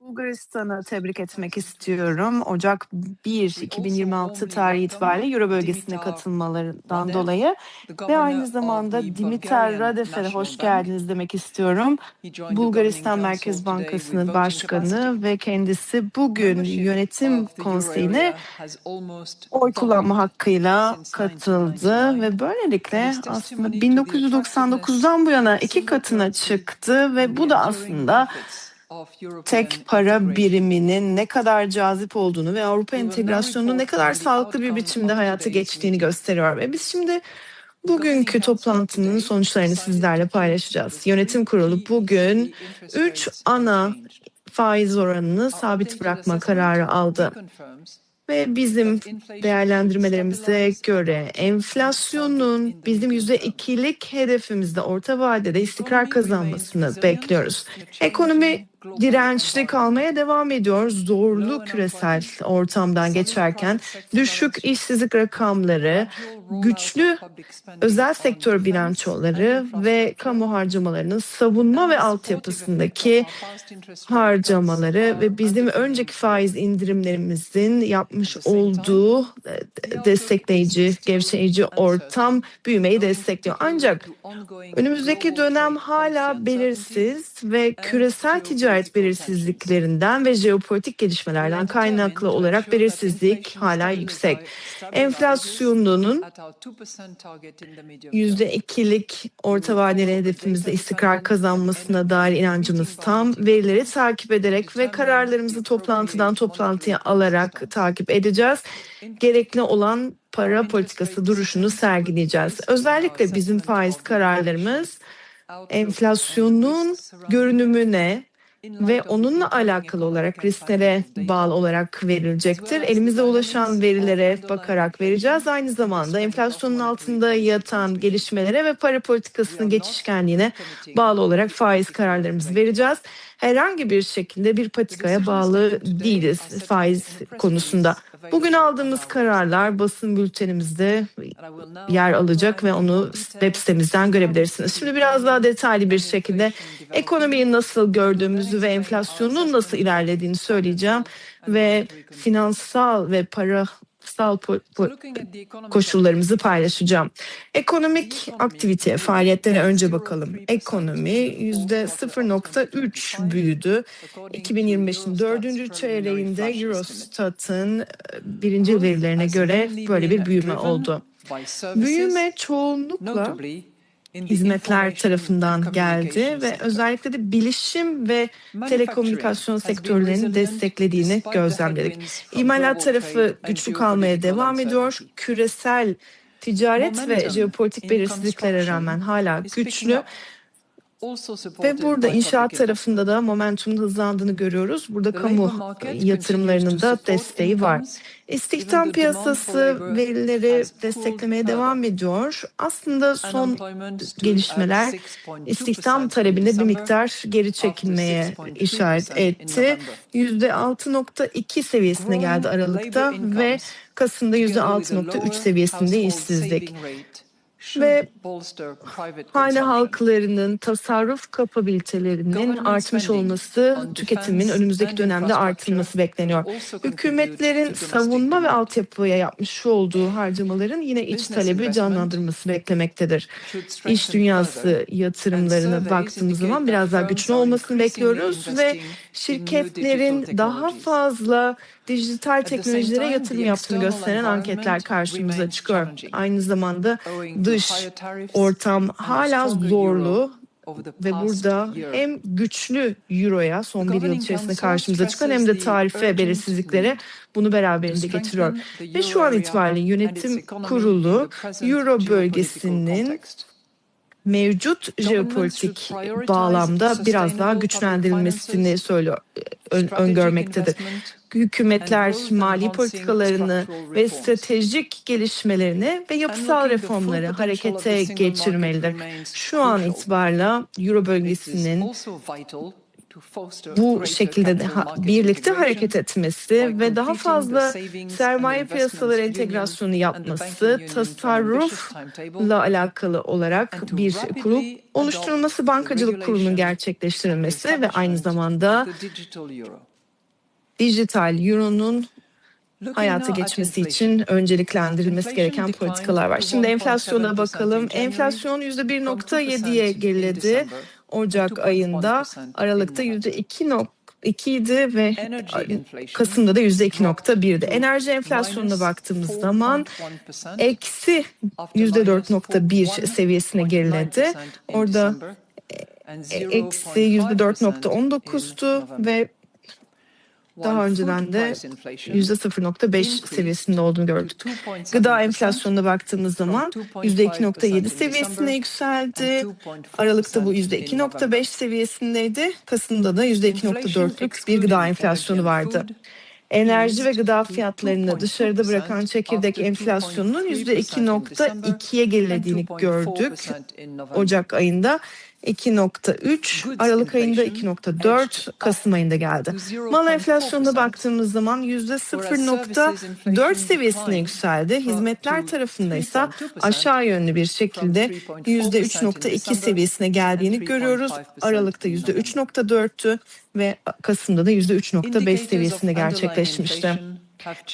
Bulgaristan'ı tebrik etmek istiyorum. Ocak 1, 2026 tarihi itibariyle Euro bölgesine katılmalarından dolayı. ve aynı zamanda Dimitar Radefer'e hoş geldiniz demek istiyorum. Bulgaristan Merkez Bankası'nın başkanı ve kendisi bugün yönetim konseyine oy kullanma hakkıyla katıldı ve böylelikle aslında 1999'dan bu yana iki katına çıktı ve bu da aslında tek para biriminin ne kadar cazip olduğunu ve Avrupa entegrasyonunun ne kadar sağlıklı bir biçimde hayata geçtiğini gösteriyor. Ve biz şimdi bugünkü toplantının sonuçlarını sizlerle paylaşacağız. Yönetim kurulu bugün 3 ana faiz oranını sabit bırakma kararı aldı. Ve bizim değerlendirmelerimize göre enflasyonun bizim %2'lik hedefimizde orta vadede istikrar kazanmasını bekliyoruz. Ekonomi dirençli kalmaya devam ediyor. Zorlu küresel ortamdan geçerken düşük işsizlik rakamları, güçlü özel sektör bilançoları ve kamu harcamalarının savunma ve altyapısındaki harcamaları ve bizim önceki faiz indirimlerimizin yapmış olduğu destekleyici, gevşeyici ortam büyümeyi destekliyor. Ancak önümüzdeki dönem hala belirsiz ve küresel ticaret belirsizliklerinden ve jeopolitik gelişmelerden kaynaklı olarak belirsizlik hala yüksek. Enflasyonunun %2'lik orta vadeli hedefimizde istikrar kazanmasına dair inancımız tam. Verileri takip ederek ve kararlarımızı toplantıdan toplantıya alarak takip edeceğiz. Gerekli olan para politikası duruşunu sergileyeceğiz. Özellikle bizim faiz kararlarımız enflasyonun görünümüne ve onunla alakalı olarak risklere bağlı olarak verilecektir. Elimize ulaşan verilere bakarak vereceğiz. Aynı zamanda enflasyonun altında yatan gelişmelere ve para politikasının geçişkenliğine bağlı olarak faiz kararlarımızı vereceğiz. Herhangi bir şekilde bir patikaya bağlı değiliz faiz konusunda. Bugün aldığımız kararlar basın bültenimizde yer alacak ve onu web sitemizden görebilirsiniz. Şimdi biraz daha detaylı bir şekilde ekonomiyi nasıl gördüğümüzü ve enflasyonun nasıl ilerlediğini söyleyeceğim ve finansal ve para finansal koşullarımızı paylaşacağım. Ekonomik aktivite, faaliyetlere önce bakalım. Ekonomi %0.3 büyüdü. 2025'in dördüncü çeyreğinde Eurostat'ın birinci verilerine göre böyle bir büyüme oldu. Büyüme çoğunlukla hizmetler tarafından geldi ve özellikle de bilişim ve telekomünikasyon sektörlerini desteklediğini gözlemledik. İmalat tarafı güçlü kalmaya devam ediyor. Küresel ticaret ve jeopolitik belirsizliklere rağmen hala güçlü. Ve burada inşaat tarafında da momentumun hızlandığını görüyoruz. Burada kamu yatırımlarının da desteği var. İstihdam piyasası verileri desteklemeye devam ediyor. Aslında son gelişmeler istihdam talebinde bir miktar geri çekilmeye işaret etti. %6.2 seviyesine geldi Aralık'ta ve Kasım'da %6.3 seviyesinde işsizlik ve hane halklarının tasarruf kapabilitelerinin artmış olması, tüketimin önümüzdeki dönemde artılması bekleniyor. Hükümetlerin savunma ve altyapıya yapmış olduğu harcamaların yine iç talebi canlandırması beklemektedir. İş dünyası yatırımlarına baktığımız zaman biraz daha güçlü olmasını bekliyoruz ve şirketlerin daha fazla dijital teknolojilere yatırım yaptığını gösteren anketler karşımıza çıkıyor. Aynı zamanda dış ortam hala zorlu ve burada hem güçlü euroya son bir yıl içerisinde karşımıza çıkan hem de tarife belirsizliklere bunu beraberinde getiriyor. Ve şu an itibariyle yönetim kurulu euro bölgesinin mevcut jeopolitik bağlamda biraz daha güçlendirilmesini söylüyor, ön, öngörmektedir. Hükümetler mali politikalarını ve stratejik gelişmelerini ve yapısal reformları harekete geçirmelidir. Şu an itibariyle Euro bölgesinin bu şekilde de ha, birlikte hareket etmesi ve daha fazla sermaye piyasaları entegrasyonu yapması, tasarrufla alakalı olarak bir kurul oluşturulması, bankacılık kurulunun gerçekleştirilmesi ve aynı zamanda dijital euronun hayata geçmesi için önceliklendirilmesi gereken politikalar var. Şimdi enflasyona bakalım. Enflasyon %1.7'ye geriledi. Ocak ayında Aralık'ta %2.2 idi ve Kasım'da da %2.1'di. Enerji enflasyonuna baktığımız zaman eksi %4.1 seviyesine geriledi. Orada eksi %4.19'tu ve daha önceden de %0.5 seviyesinde olduğunu gördük. Gıda enflasyonuna baktığımız zaman %2.7 seviyesine yükseldi. Aralıkta bu %2.5 seviyesindeydi. Kasım'da da %2.4'lük bir gıda enflasyonu vardı. Enerji ve gıda fiyatlarını dışarıda bırakan çekirdek enflasyonunun %2.2'ye gerilediğini gördük. Ocak ayında 2.3, Aralık ayında 2.4, Kasım ayında geldi. Mal enflasyonuna baktığımız zaman %0.4 seviyesine yükseldi. Hizmetler tarafında ise aşağı yönlü bir şekilde %3.2 seviyesine geldiğini görüyoruz. Aralıkta %3.4'tü ve Kasım'da da %3.5 seviyesinde gerçekleşmişti.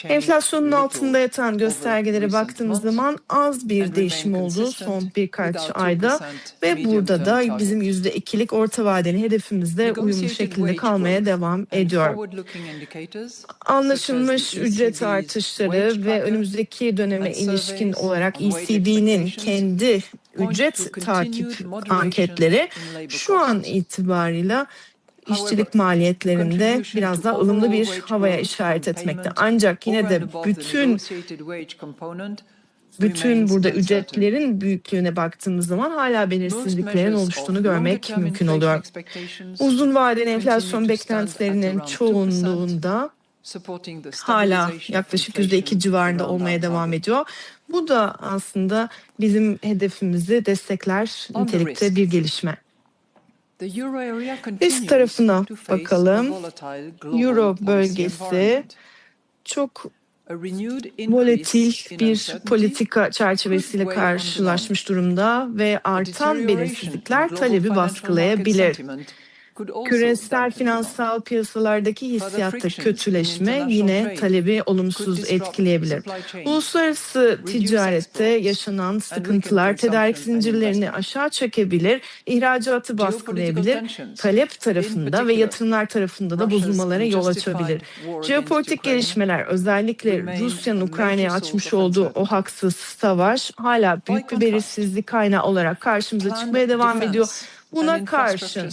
Enflasyonun altında yatan göstergelere baktığımız zaman az bir değişim oldu son birkaç ayda ve burada da bizim %2'lik orta vadeli hedefimizde uyumlu şekilde kalmaya devam ediyor. Anlaşılmış ücret artışları ve önümüzdeki döneme ilişkin olarak ECB'nin kendi ücret takip anketleri şu an itibarıyla işçilik maliyetlerinde biraz daha ılımlı bir havaya işaret etmekte. Ancak yine de bütün bütün burada ücretlerin büyüklüğüne baktığımız zaman hala belirsizliklerin oluştuğunu görmek mümkün oluyor. Uzun vadeli enflasyon beklentilerinin çoğunluğunda hala yaklaşık %2 civarında olmaya devam ediyor. Bu da aslında bizim hedefimizi destekler nitelikte bir gelişme. Risk tarafına bakalım. Euro bölgesi çok volatil bir politika çerçevesiyle karşılaşmış durumda ve artan belirsizlikler talebi baskılayabilir. Küresel finansal piyasalardaki hissiyatta kötüleşme yine talebi olumsuz etkileyebilir. Uluslararası ticarette yaşanan sıkıntılar tedarik zincirlerini aşağı çekebilir, ihracatı baskılayabilir, talep tarafında ve yatırımlar tarafında da bozulmalara yol açabilir. Jeopolitik gelişmeler özellikle Rusya'nın Ukrayna'ya açmış olduğu o haksız savaş hala büyük bir belirsizlik kaynağı olarak karşımıza çıkmaya devam ediyor. Buna karşın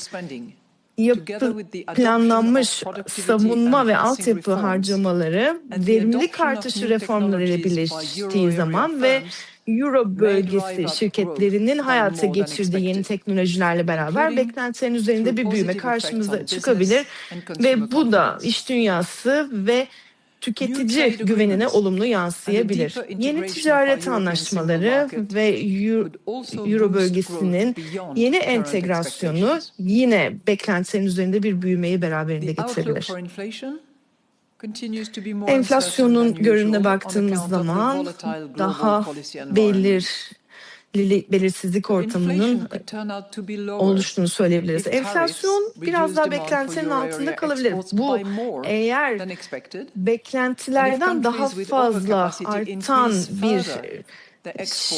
yapı planlanmış savunma ve altyapı harcamaları verimlilik artışı reformları ile birleştiği zaman ve Euro bölgesi şirketlerinin hayata geçirdiği yeni teknolojilerle beraber beklentilerin üzerinde bir büyüme karşımıza çıkabilir ve bu da iş dünyası ve tüketici güvenine olumlu yansıyabilir. Yeni ticaret anlaşmaları ve Euro bölgesinin yeni entegrasyonu yine beklentilerin üzerinde bir büyümeyi beraberinde getirebilir. Enflasyonun görününe baktığımız zaman daha belir belirsizlik ortamının oluştuğunu söyleyebiliriz. Enflasyon biraz daha beklentilerin altında kalabilir. Bu eğer beklentilerden daha fazla artan bir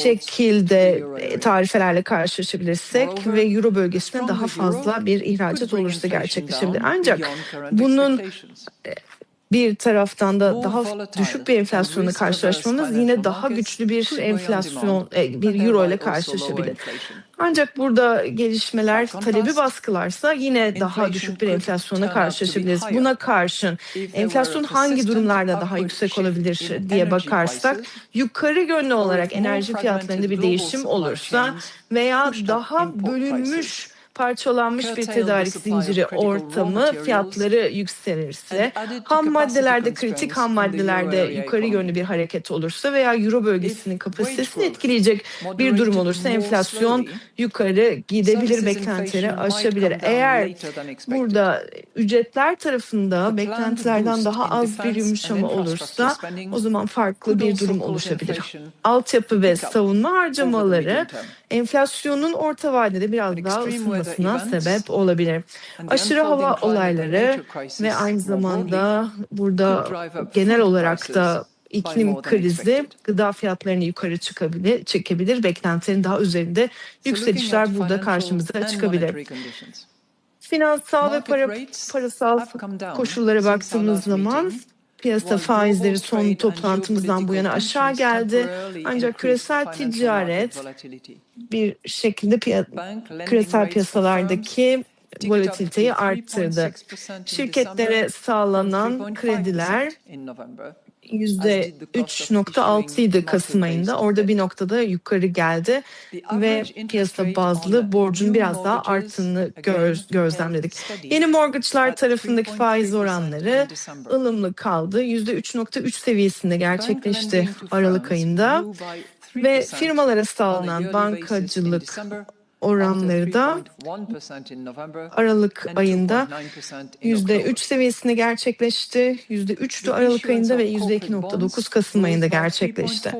şekilde tarifelerle karşılaşabilirsek ve Euro bölgesine daha fazla bir ihracat olursa gerçekleşebilir. Ancak bunun bir taraftan da daha düşük bir enflasyonla karşılaşmamız yine daha güçlü bir enflasyon e, bir euro ile karşılaşabilir. Ancak burada gelişmeler talebi baskılarsa yine daha düşük bir enflasyona karşılaşabiliriz. Buna karşın enflasyon hangi durumlarda daha yüksek olabilir diye bakarsak yukarı yönlü olarak enerji fiyatlarında bir değişim olursa veya daha bölünmüş parçalanmış bir tedarik zinciri ortamı fiyatları yükselirse, ham maddelerde kritik ham maddelerde yukarı yönlü bir hareket olursa veya euro bölgesinin kapasitesini etkileyecek bir durum olursa enflasyon yukarı gidebilir, beklentileri aşabilir. Eğer burada ücretler tarafında beklentilerden daha az bir yumuşama olursa o zaman farklı bir durum oluşabilir. Altyapı ve savunma harcamaları enflasyonun orta vadede biraz daha ısınması artmasına sebep olabilir. Aşırı hava olayları ve aynı zamanda burada genel olarak da iklim krizi gıda fiyatlarını yukarı çıkabilir, çekebilir. Beklentilerin daha üzerinde yükselişler burada karşımıza çıkabilir. Finansal ve para, parasal koşullara baktığımız zaman piyasa faizleri son toplantımızdan bu yana aşağı geldi. Ancak küresel ticaret bir şekilde piya küresel piyasalardaki volatiliteyi arttırdı. Şirketlere sağlanan krediler %3.6 idi Kasım ayında. Orada bir noktada yukarı geldi ve piyasa bazlı borcun biraz daha arttığını göz, gözlemledik. Yeni mortgage'lar tarafındaki faiz oranları ılımlı kaldı. %3.3 seviyesinde gerçekleşti Aralık ayında ve firmalara sağlanan bankacılık oranları da Aralık ayında %3 seviyesinde gerçekleşti. %3'tü Aralık ayında ve %2.9 Kasım ayında gerçekleşti.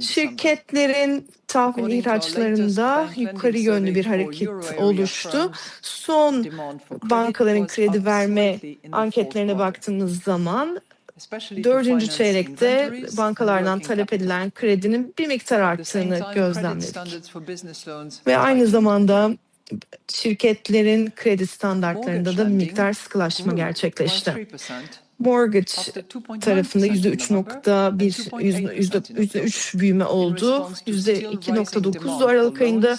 Şirketlerin tahvil ihraçlarında yukarı yönlü bir hareket oluştu. Son bankaların kredi verme anketlerine baktığımız zaman Dördüncü çeyrekte bankalardan talep edilen kredinin bir miktar arttığını gözlemledik. Ve aynı zamanda şirketlerin kredi standartlarında da bir miktar sıkılaşma gerçekleşti. Mortgage tarafında %3.1, %3 büyüme oldu. %2.9'du Aralık ayında.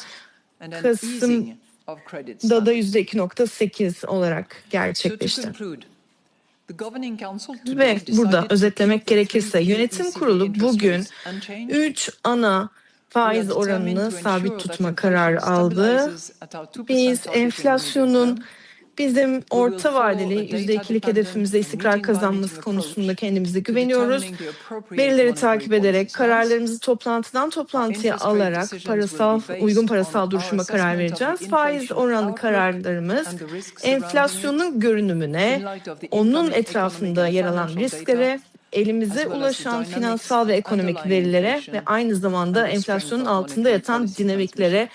Kasım'da da %2.8 olarak gerçekleşti. Ve burada özetlemek gerekirse yönetim kurulu bugün 3 ana faiz oranını sabit tutma kararı aldı. Biz enflasyonun bizim orta vadeli %2'lik hedefimizde istikrar kazanması konusunda kendimize güveniyoruz. Verileri takip ederek kararlarımızı toplantıdan toplantıya alarak parasal uygun parasal duruşuma karar vereceğiz. Faiz oranı kararlarımız enflasyonun görünümüne, onun etrafında yer alan risklere elimize ulaşan finansal ve ekonomik verilere ve aynı zamanda enflasyonun altında yatan dinamiklere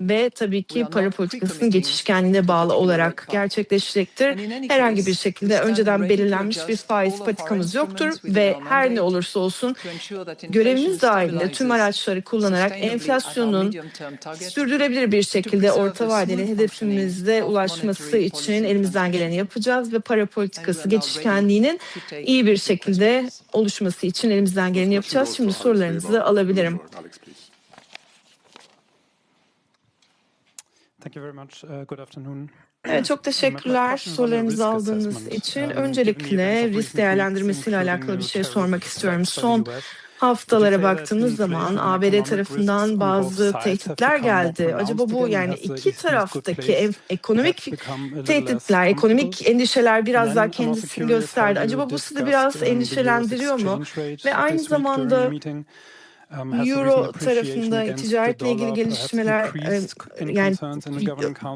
ve tabii ki para politikasının geçişkenliğine bağlı olarak gerçekleşecektir. Herhangi bir şekilde önceden belirlenmiş bir faiz patikamız yoktur ve her ne olursa olsun görevimiz dahilinde tüm araçları kullanarak enflasyonun sürdürülebilir bir şekilde orta vadeli hedefimizde ulaşması için elimizden geleni yapacağız ve para politikası geçişkenliğinin iyi bir şekilde oluşması için elimizden geleni yapacağız. Şimdi sorularınızı alabilirim. Thank you very much. Uh, good afternoon. Evet, çok teşekkürler sorularınızı aldığınız için. Öncelikle risk değerlendirmesiyle alakalı bir şey sormak istiyorum. Son haftalara baktığımız zaman ABD tarafından bazı tehditler geldi. Acaba bu yani iki taraftaki ekonomik tehditler, ekonomik endişeler biraz daha kendisini gösterdi. Acaba bu sizi biraz endişelendiriyor mu? Ve aynı zamanda Euro tarafında ticaretle ilgili gelişmeler yani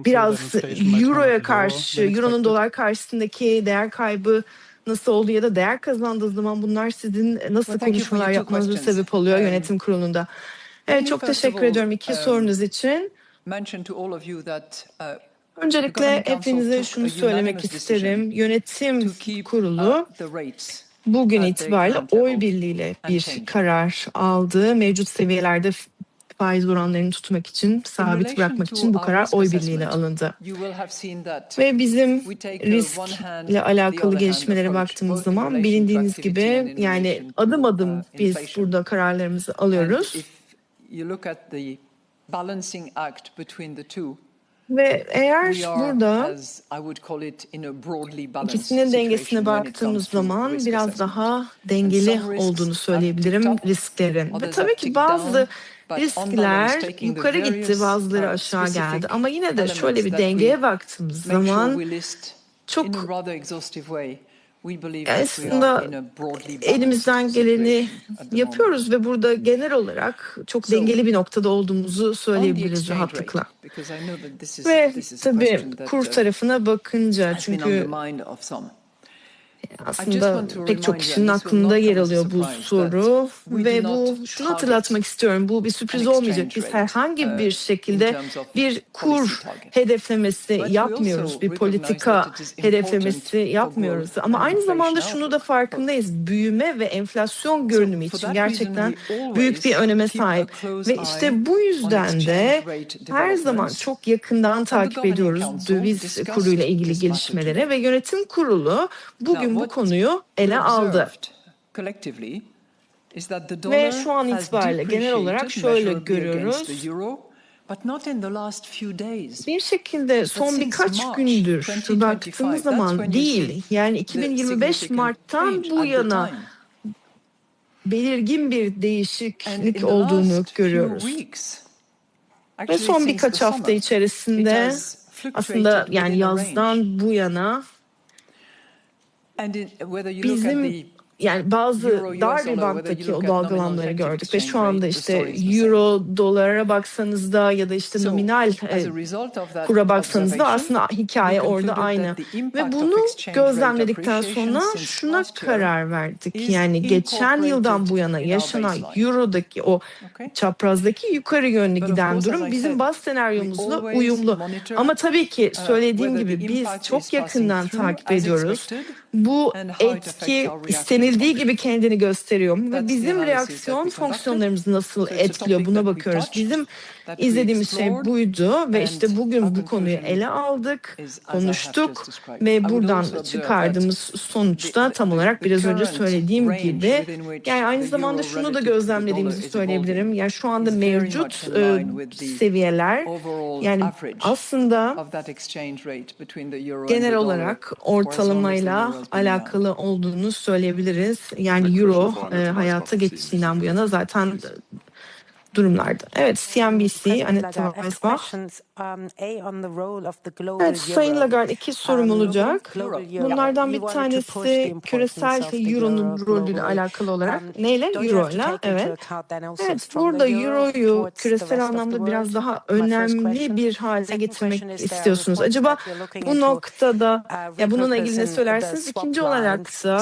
biraz Euro'ya karşı, Euro'nun dolar karşısındaki değer kaybı nasıl oldu ya da değer kazandığı zaman bunlar sizin nasıl konuşmalar yapmanıza sebep oluyor yönetim kurulunda? Evet çok teşekkür ediyorum iki sorunuz için. Öncelikle hepinize şunu söylemek isterim. Yönetim kurulu bugün itibariyle oy birliğiyle bir karar aldı. Mevcut seviyelerde faiz oranlarını tutmak için, sabit bırakmak için bu karar oy birliğiyle alındı. Ve bizim riskle alakalı gelişmelere baktığımız zaman bilindiğiniz gibi yani adım adım biz burada kararlarımızı alıyoruz. Ve eğer burada ikisinin dengesine baktığımız zaman biraz daha dengeli olduğunu söyleyebilirim risklerin. Ve tabii ki bazı riskler yukarı gitti, bazıları aşağı geldi. Ama yine de şöyle bir dengeye baktığımız zaman çok aslında elimizden geleni yapıyoruz ve burada genel olarak çok dengeli bir noktada olduğumuzu söyleyebiliriz rahatlıkla. Ve tabii kur tarafına bakınca çünkü Aslında pek çok kişinin aklında yer alıyor bu soru ve bu şunu hatırlatmak istiyorum. Bu bir sürpriz olmayacak. Biz herhangi bir şekilde bir kur hedeflemesi yapmıyoruz. Bir politika hedeflemesi yapmıyoruz. Ama aynı zamanda şunu da farkındayız. Büyüme ve enflasyon görünümü için gerçekten büyük bir öneme sahip. Ve işte bu yüzden de her zaman çok yakından takip ediyoruz döviz kuruyla ilgili gelişmelere ve yönetim kurulu bugün bu konuyu ele aldı. Ve şu an itibariyle genel olarak şöyle görüyoruz. Bir şekilde son birkaç gündür baktığımız zaman değil, yani 2025 Mart'tan bu yana belirgin bir değişiklik olduğunu görüyoruz. Ve son birkaç hafta içerisinde aslında yani yazdan bu yana bizim yani bazı dar bir banktaki o dalgalanmaları gördük ve şu anda işte euro dolara baksanız da ya da işte nominal e, kura baksanız da aslında hikaye orada aynı. Ve bunu gözlemledikten sonra şuna karar verdik. Yani geçen yıldan bu yana yaşanan eurodaki o çaprazdaki yukarı yönlü giden durum bizim baz senaryomuzla uyumlu. Ama tabii ki söylediğim gibi biz çok yakından takip ediyoruz bu etki istenildiği gibi kendini gösteriyor? Ve bizim reaksiyon fonksiyonlarımızı nasıl etkiliyor buna bakıyoruz. Bizim izlediğimiz şey buydu ve işte bugün bu konuyu ele aldık, konuştuk ve buradan çıkardığımız sonuçta tam olarak biraz önce söylediğim gibi yani aynı zamanda şunu da gözlemlediğimizi söyleyebilirim. Yani şu anda mevcut e, seviyeler yani aslında genel olarak ortalamayla alakalı olduğunu söyleyebiliriz. Yani euro e, hayata geçtiğinden bu yana zaten durumlarda. Evet, CNBC, Annette Weisbach. Evet, Sayın Lagarde iki sorum olacak. Bunlardan bir tanesi küresel Euro'nun rolüyle alakalı olarak. Neyle? Euro'yla, evet. Evet, burada Euro'yu küresel anlamda biraz daha önemli bir hale getirmek istiyorsunuz. Acaba bu noktada, ya bununla ilgili ne söylersiniz? İkinci olarak da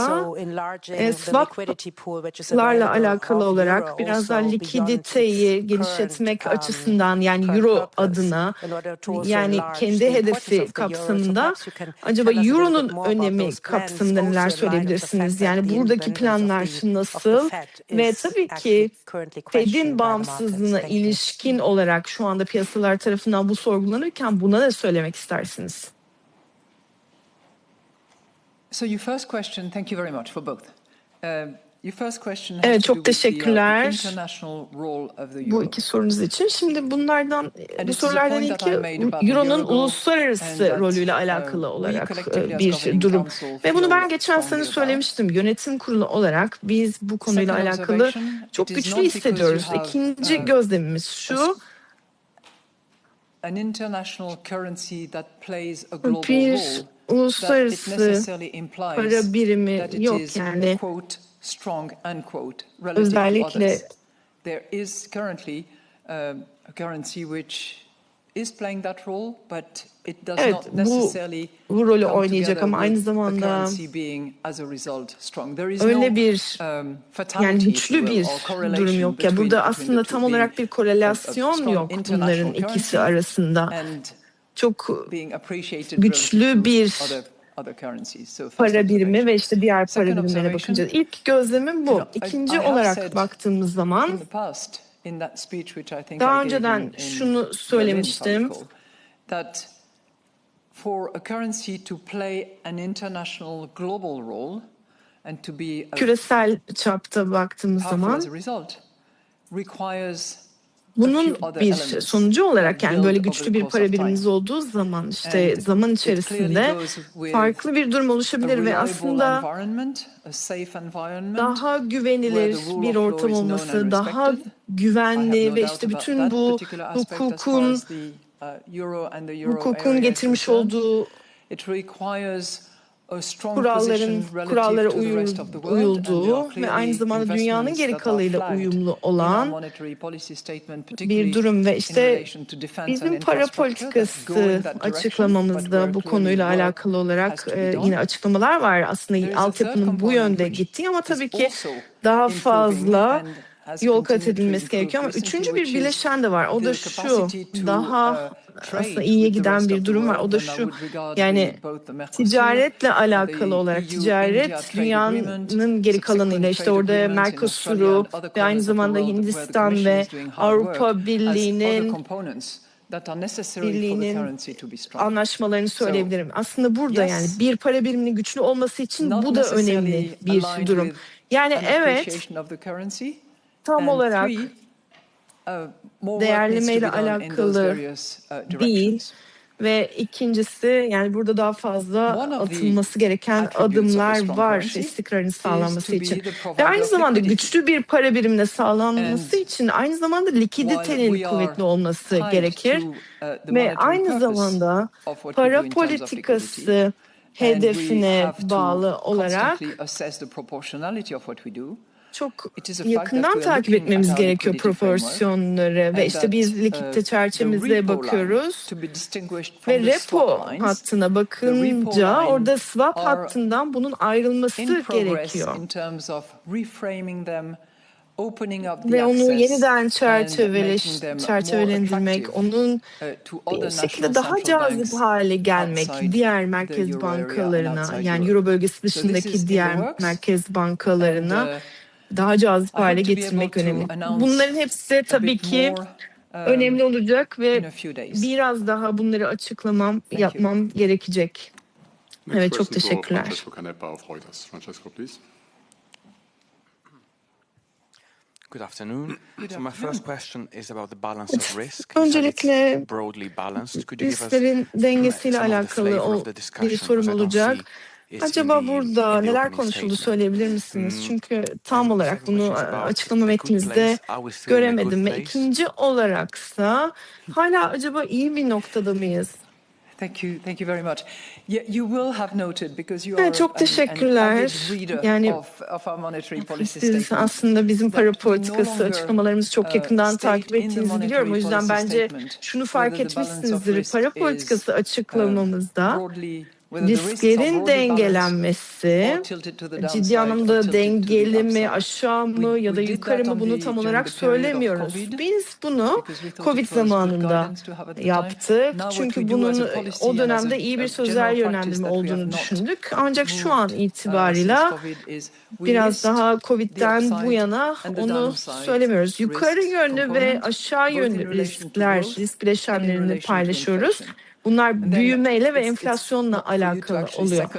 e, swaplarla alakalı olarak biraz daha likiditeyi genişletmek açısından yani Euro adına yani kendi hedefi kapsamında acaba Euro'nun önemi kapsamında neler söyleyebilirsiniz? Yani buradaki planlar nasıl ve tabii ki Fed'in bağımsızlığına ilişkin olarak şu anda piyasalar tarafından bu sorgulanırken buna ne söylemek istersiniz? So your first question, thank you very much for both. Uh, Evet çok teşekkürler bu iki sorunuz için. Şimdi bunlardan bu sorulardan ilki Euro'nun uluslararası rolüyle um, alakalı olarak e, bir durum. Ve bunu ben geçen sene söylemiştim. Yönetim kurulu olarak biz bu konuyla alakalı çok güçlü hissediyoruz. İkinci um, gözlemimiz şu. Bir uluslararası para birimi yok yani strong unquote relative Özellikle to others. There is currently um, a currency which is playing that role, but it does evet, not necessarily bu, bu rolü oynayacak ama aynı zamanda öyle bir um, yani güçlü bir durum yok. Ya burada aslında tam olarak bir korelasyon yok bunların ikisi arasında. çok güçlü bir para birimi ve işte diğer para birimlerine bakınca ilk gözlemim bu. İkinci olarak baktığımız zaman daha önceden şunu söylemiştim. For a currency to play an international global role and to be küresel çapta baktığımız zaman bunun bir sonucu olarak yani böyle güçlü bir para birimimiz olduğu zaman işte zaman içerisinde farklı bir durum oluşabilir ve aslında daha güvenilir bir ortam olması, daha güvenli ve işte bütün bu hukukun hukukun getirmiş olduğu kuralların kurallara uyul- uyulduğu ve aynı zamanda dünyanın geri kalanıyla uyumlu olan bir durum ve işte bizim para politikası açıklamamızda bu konuyla alakalı olarak e, yine açıklamalar var. Aslında altyapının bu yönde gittiği ama tabii ki daha fazla yol kat edilmesi gerekiyor ama üçüncü bir bileşen de var. O da şu daha uh, aslında iyiye giden bir durum var. O da şu yani ticaretle alakalı olarak EU-India ticaret dünyanın geri kalanıyla işte orada Mercosur'u ve aynı zamanda Hindistan ve Avrupa Birliği'nin Birliği'nin anlaşmalarını söyleyebilirim. Aslında burada yani bir para biriminin güçlü olması için bu da önemli bir durum. Yani an evet tam olarak uh, değerlemeyle alakalı uh, değil ve ikincisi yani burada daha fazla atılması gereken adımlar var currency istikrarın is sağlanması için. Ve aynı zamanda güçlü bir para birimine sağlanması için aynı zamanda likiditenin kuvvetli olması gerekir. uh, Ve aynı zamanda para politikası hedefine bağlı olarak çok yakından takip etmemiz gerekiyor proporsiyonları ve işte biz uh, çerçevemizde repo line bakıyoruz ve repo hattına bakınca orada swap hattından bunun ayrılması gerekiyor. Ve onu yeniden çerçeveleş, çerçevelendirmek, onun uh, bir şekilde daha cazip hale gelmek diğer merkez bankalarına yani. Euro bölgesi dışındaki diğer merkez bankalarına uh, daha cazip hale getirmek önemli. Bunların hepsi tabii ki um, önemli olacak ve biraz daha bunları açıklamam, yapmam gerekecek. Evet, çok teşekkürler. Good afternoon. So my first question is about the balance of risk. Öncelikle broadly balanced. Could you give us dengesiyle alakalı bir sorum olacak. Acaba burada neler konuşuldu söyleyebilir misiniz? Hmm. Çünkü tam olarak bunu about açıklama good göremedim. Ve ikinci olaraksa hala acaba iyi bir noktada mıyız? Thank you, thank you very much. Yeah, you will have noted because you Evet, are çok teşekkürler. Yani of, of our monetary policy Siz aslında bizim para politikası açıklamalarımızı çok uh, yakından takip ettiğinizi biliyorum. O yüzden bence şunu fark etmişsinizdir. Para politikası uh, açıklamamızda risklerin dengelenmesi ciddi anlamda dengeli mi, aşağı mı ya da yukarı mı bunu tam olarak söylemiyoruz. Biz bunu Covid zamanında yaptık. Çünkü bunun o dönemde iyi bir sözel yönlendirme olduğunu düşündük. Ancak şu an uh, itibarıyla biraz daha Covid'den bu yana onu söylemiyoruz. Yukarı yönlü ve aşağı yönlü riskler, risk bileşenlerini paylaşıyoruz. Bunlar büyümeyle ve enflasyonla alakalı oluyor.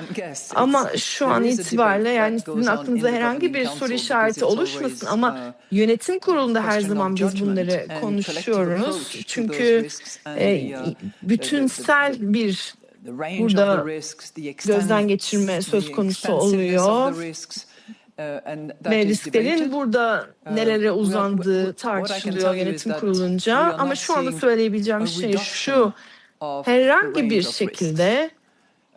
Ama şu an itibariyle yani sizin aklınıza herhangi bir soru işareti oluşmasın ama uh, yönetim kurulunda her zaman biz bunları konuşuyoruz. Çünkü e, uh, bütünsel bir burada gözden geçirme söz konusu oluyor. uh, ve is risklerin burada nelere uzandığı tartışılıyor yönetim kurulunca. Ama şu anda söyleyebileceğim şey şu. Herhangi bir şekilde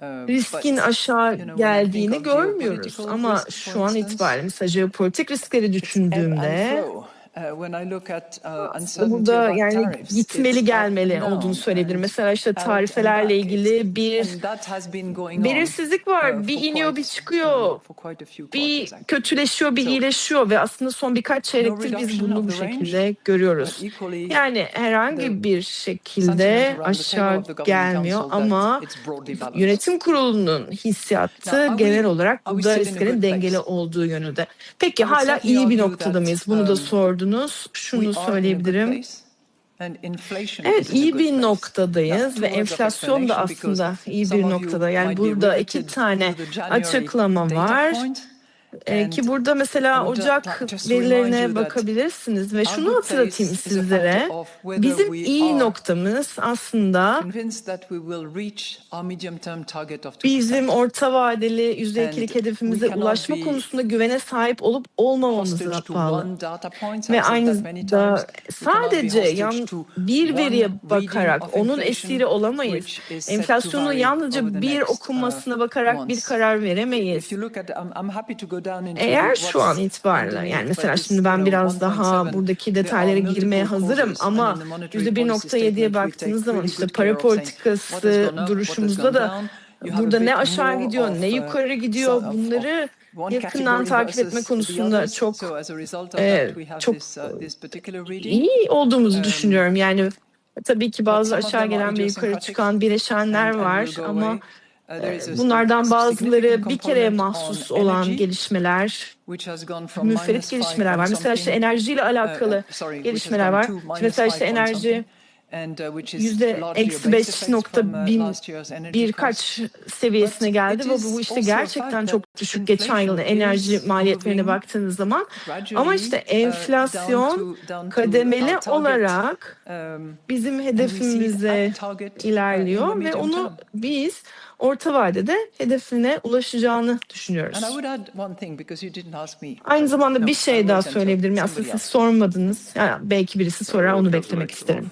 Uh, riskin aşağı geldiğini görmüyoruz. Ama şu an itibariyle mesela jeopolitik riskleri düşündüğümde Uh, when I look at, uh, burada yani gitmeli gelmeli olduğunu söyleyebilirim. and Mesela işte tarifelerle ilgili bir belirsizlik var. Bir iniyor, bir çıkıyor. bir kötüleşiyor, bir iyileşiyor ve aslında son birkaç çeyrektir biz bunu bu şekilde görüyoruz. Yani herhangi bir şekilde aşağı gelmiyor ama yönetim kurulunun hissiyatı genel olarak are we burada still in a risklerin dengeli olduğu yönünde. Peki hala iyi bir noktada mıyız? Bunu da um, We Şunu söyleyebilirim. Evet iyi bir noktadayız ve enflasyon da aslında iyi bir noktada. Yani burada iki tane açıklama var. And ki burada mesela Ocak verilerine bakabilirsiniz ve şunu hatırlatayım sizlere. Bizim iyi noktamız aslında convinced that we will reach our medium-term target of 2%. bizim orta vadeli %2'lik And hedefimize ulaşma konusunda güvene sahip olup to bağlı. Ve aynı that many da times. We cannot be sadece yan bir veriye bakarak onun esiri olamayız. Enflasyonu yalnızca bir uh, okunmasına bakarak bir karar veremeyiz. Eğer şu an itibariyle yani mesela şimdi ben biraz daha 1.7. buradaki detaylara girmeye hazırım ama and in the monetary policy %1.7'ye statement, we take baktığınız zaman işte para politikası duruşumuzda da burada ne aşağı gidiyor ne uh, yukarı gidiyor bunları yakından takip etme konusunda çok e, çok uh, reading. iyi olduğumuzu Um, düşünüyorum. Yani tabii ki bazı aşağı gelen ve yukarı çıkan bileşenler var ama Uh, bunlardan bazıları bir kereye component mahsus olan gelişmeler, müferit gelişmeler var. Mesela işte enerjiyle uh, alakalı uh, has gelişmeler var. mesela işte enerji uh, which is yüzde eksi beş effect nokta uh, bin birkaç seviyesine geldi ve bu işte gerçekten çok düşük geçen yılın enerji is maliyetlerine baktığınız zaman. Ama işte uh, enflasyon kademeli olarak um, bizim hedefimize uh, ilerliyor ve onu biz orta vadede hedefine ulaşacağını düşünüyoruz. Aynı zamanda No, bir şey daha söyleyebilirim. Aslında siz sormadınız. Yani belki birisi sorar onu beklemek isterim.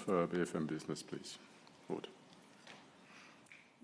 Of, uh, BFM business, please. Good. Good afternoon and thank you for taking my question.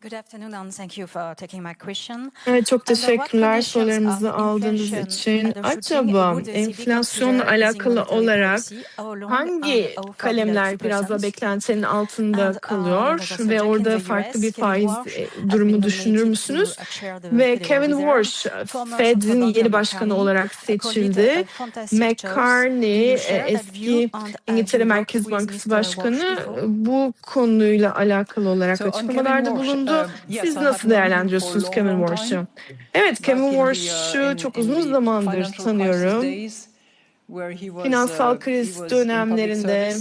Evet çok what teşekkürler sorularımızı aldığınız için. Acaba enflasyonla alakalı olarak long hangi kalemler biraz da 2%? beklentinin altında uh, kalıyor ve orada farklı bir faiz e, durumu düşünür müsünüz? Ve Kevin. Walsh Former Fed'in yeni başkanı olarak seçildi. McCartney e, eski İngiltere Merkez Bankası Başkanı bu konuyla alakalı olarak açıklamalarda bulundu. Um, yes, Siz nasıl değerlendiriyorsunuz Walsh'u? time. Evet uh, Walsh'u in- çok uzun zamandır tanıyorum. Finansal uh, kriz dönemlerinde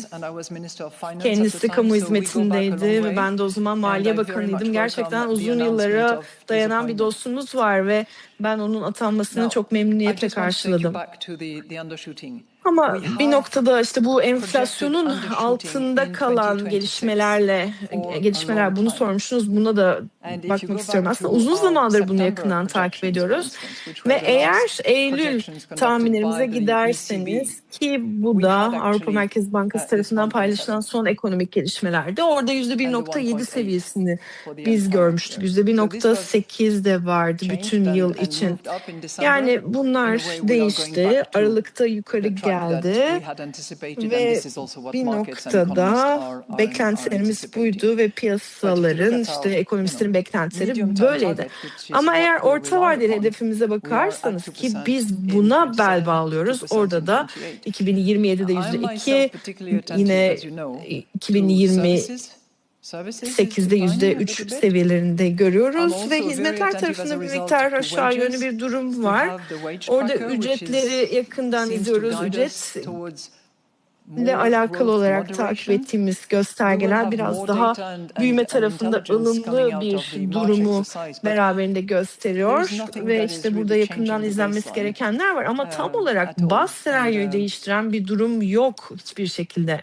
Kendisi kamu hizmetindeydi ve ben de o zaman Maliye Bakanıydım. Gerçekten uzun yıllara dayanan bir dostluğumuz var ve ben onun atanmasını çok memnuniyetle karşıladım. Ama bir noktada işte bu enflasyonun undershooting altında kalan 2026 gelişmelerle gelişmeler bunu sormuşsunuz. Buna da bakmak istiyorum. Aslında uzun zamandır bunu yakından takip ediyoruz. Ve eğer Eylül tahminlerimize giderseniz ECB, ki bu da Avrupa Merkez Bankası uh, tarafından paylaşılan 1.7. son ekonomik gelişmelerde orada %1.7 1.8 seviyesini biz görmüştük. year. So this was %1.8 de vardı bütün yıl için. Yani bunlar değişti. Aralıkta yukarı that geldi. Ve bir noktada beklentilerimiz buydu ve piyasaların işte ekonomistlerin beklentileri böyleydi. Ama eğer orta vadeli hedefimize bakarsanız ki 2% biz buna 27, bel bağlıyoruz. 2% Orada da 28. 2027'de I yüzde myself iki, particularly attentive, yine as you know, to 2028'de services. Services is yüzde declining a üç little bit. seviyelerinde I'm görüyoruz ve hizmetler tarafında bir miktar aşağı yönlü bir durum var. Orada ücretleri yakından izliyoruz. Ücret ile alakalı olarak takip ettiğimiz göstergeler biraz daha büyüme tarafında ılımlı bir durumu beraberinde gösteriyor ve işte burada yakından izlenmesi gerekenler var ama tam um, olarak baz senaryoyu um, değiştiren bir durum yok hiçbir şekilde.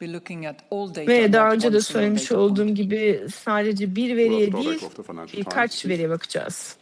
We, as I said, be looking at all data, Ve daha önce de söylemiş olduğum gibi sadece bir veriye değil birkaç please. veriye bakacağız.